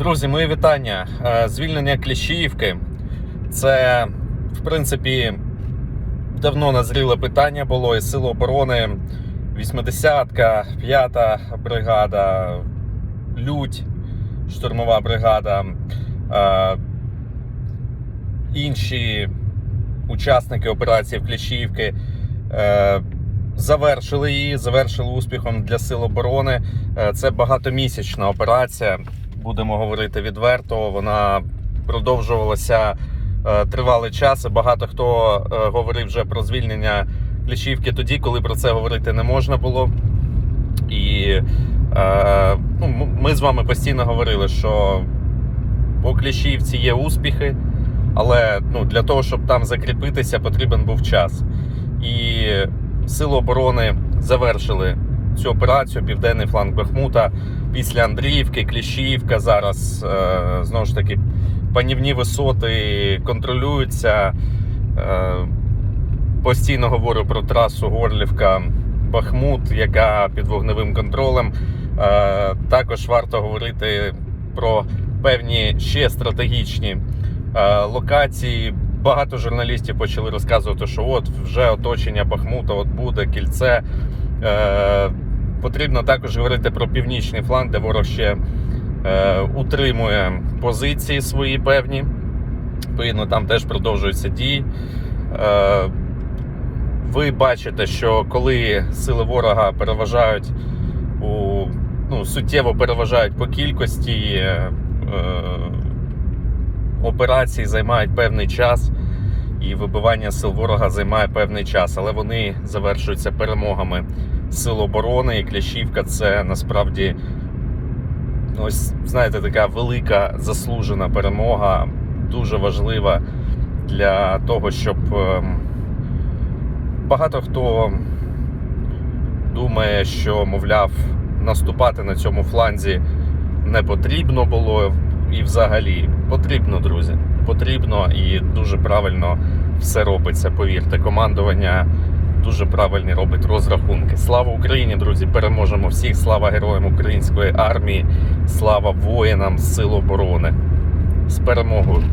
Друзі, мої вітання. Е, Звільнення Кліщіївки. Це, в принципі, давно назріле питання було і Сил оборони 80-ка, 5-та бригада, Лють, штурмова бригада, е, інші учасники операції в Кліщіївки е, завершили її, завершили успіхом для Сил оборони. Це багатомісячна операція будемо говорити відверто. Вона продовжувалася е, тривалий час. Багато хто е, говорив вже про звільнення Кліщівки тоді, коли про це говорити не можна було. І е, ну, ми з вами постійно говорили, що по Кліщівці є успіхи, але ну, для того, щоб там закріпитися, потрібен був час. І Сили оборони завершили цю операцію, південний фланг Бахмута після Андріївки, Кліщіївка. Зараз е, знову ж таки панівні висоти контролюються. Е, постійно говорю про трасу Горлівка. Бахмут, яка під вогневим контролем. Е, також варто говорити про певні ще стратегічні локації. Багато журналістів почали розказувати, що от вже оточення Бахмута, от буде кільце. Е, потрібно також говорити про північний фланг, де ворог ще е, утримує позиції свої певні. Відповідно, там теж продовжуються дії. Е, ви бачите, що коли сили ворога переважають у ну, суттєво переважають по кількості, е, операції займають певний час, і вибивання сил ворога займає певний час, але вони завершуються перемогами сил оборони. І Клящівка це насправді ну, ось знаєте, така велика заслужена перемога, дуже важлива для того, щоб ем, багато хто думає, що, мовляв, наступати на цьому фланзі не потрібно було. І взагалі потрібно, друзі. Потрібно і дуже правильно все робиться. Повірте, командування дуже правильні робить розрахунки. Слава Україні, друзі! Переможемо всіх! Слава героям української армії! Слава воїнам Сил оборони! З перемогою!